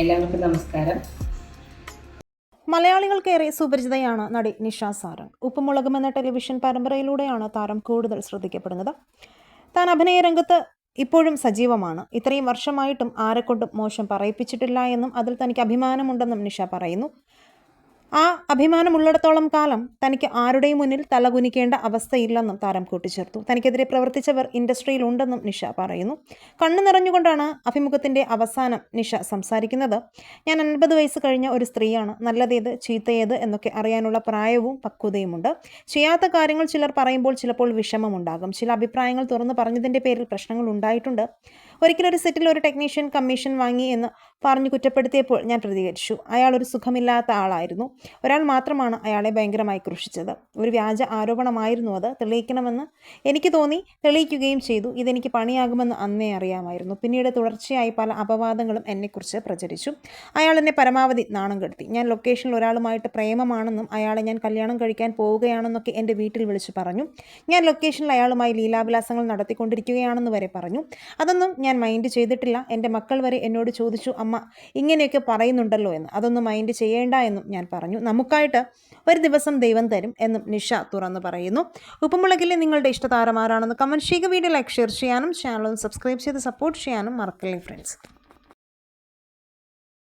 എല്ലാവർക്കും നമസ്കാരം. മലയാളികൾക്കേറെ സുപരിചിതയാണ് നടി നിഷ സാരംഗ്. ഉപ്പുമുളകും എന്ന ടെലിവിഷൻ പരമ്പരയിലൂടെയാണ് താരം കൂടുതൽ ശ്രദ്ധിക്കപ്പെടുന്നത്. താൻ അഭിനയ രംഗത്ത് ഇപ്പോഴും സജീവമാണ്. ഇത്രയും വർഷമായിട്ടും ആരെക്കൊണ്ടും മോശം പറയിപ്പിച്ചിട്ടില്ല എന്നും അതിൽ തനിക്ക് അഭിമാനമുണ്ടെന്നും നിഷ പറയുന്നു. ആ അഭിമാനമുള്ളിടത്തോളം കാലം തനിക്ക് ആരുടെയും മുന്നിൽ തലകുനിക്കേണ്ട അവസ്ഥയില്ലെന്നും താരം കൂട്ടിച്ചേർത്തു. തനിക്കെതിരെ പ്രവർത്തിച്ചവർ ഇൻഡസ്ട്രിയിലുണ്ടെന്നും നിഷ പറയുന്നു. കണ്ണു നിറഞ്ഞുകൊണ്ടാണ് അഭിമുഖത്തിന്റെ അവസാനം നിഷ സംസാരിക്കുന്നത്. ഞാൻ അൻപത് വയസ്സ് കഴിഞ്ഞ ഒരു സ്ത്രീയാണ്. നല്ലതേത് ചീത്തയേത് എന്നൊക്കെ അറിയാനുള്ള പ്രായവും പക്വതയുമുണ്ട്. ചെയ്യാത്ത കാര്യങ്ങൾ ചിലർ പറയുമ്പോൾ ചിലപ്പോൾ വിഷമമുണ്ടാകും. ചില അഭിപ്രായങ്ങൾ തുറന്നു പറഞ്ഞതിന്റെ പേരിൽ പ്രശ്നങ്ങൾ ഉണ്ടായിട്ടുണ്ട്. ഒരിക്കലൊരു സെറ്റിൽ ഒരു ടെക്നീഷ്യൻ കമ്മീഷൻ വാങ്ങി എന്ന് പറഞ്ഞു കുറ്റപ്പെടുത്തിയപ്പോൾ ഞാൻ പ്രതികരിച്ചു. അയാൾ ഒരു സുഖമില്ലാത്ത ആളായിരുന്നു. ഒരാൾ മാത്രമാണ് അയാളെ ഭയങ്കരമായി ക്രൂശിച്ചത്. ഒരു വ്യാജ ആരോപണമായിരുന്നു അത്. തെളിയിക്കണമെന്ന് എനിക്ക് തോന്നി തെളിയിക്കുകയും ചെയ്തു. ഇതെനിക്ക് പണിയാകുമെന്ന് അന്നേ അറിയാമായിരുന്നു. പിന്നീട് തുടർച്ചയായി പല അപവാദങ്ങളും എന്നെക്കുറിച്ച് പ്രചരിച്ചു. അയാൾ എന്നെ പരമാവധി നാണം കെടുത്തി. ഞാൻ ലൊക്കേഷനിൽ ഒരാളുമായിട്ട് പ്രേമമാണെന്നും അയാളെ ഞാൻ കല്യാണം കഴിക്കാൻ പോവുകയാണെന്നൊക്കെ എന്റെ വീട്ടിൽ വിളിച്ചു പറഞ്ഞു. ഞാൻ ലൊക്കേഷനിൽ അയാളുമായി ലീലാവിലാസങ്ങൾ നടത്തിക്കൊണ്ടിരിക്കുകയാണെന്ന് വരെ പറഞ്ഞു. അതൊന്നും ഞാൻ മൈൻഡ് ചെയ്തിട്ടില്ല. എന്റെ മക്കൾ വരെ എന്നോട് ചോദിച്ചു അമ്മ ഇങ്ങനെയൊക്കെ പറയുന്നുണ്ടല്ലോ എന്ന്. അതൊന്നും മൈൻഡ് ചെയ്യേണ്ട എന്നും ഞാൻ പറഞ്ഞു. നമുക്കായിട്ട് ഒരു ദിവസം ദൈവം തരും എന്നും നിഷ തുറന്ന് പറയുന്നു. ഉപ്പുമുളകിലെ നിങ്ങളുടെ ഇഷ്ടതാരമാരാണെന്ന് കമന്റ് ചെയ്യുക. വീഡിയോ ലൈക്ക് ഷെയർ ചെയ്യാനും ചാനൽ സബ്സ്ക്രൈബ് ചെയ്ത് സപ്പോർട്ട് ചെയ്യാനും മറക്കല്ലേ ഫ്രണ്ട്സ്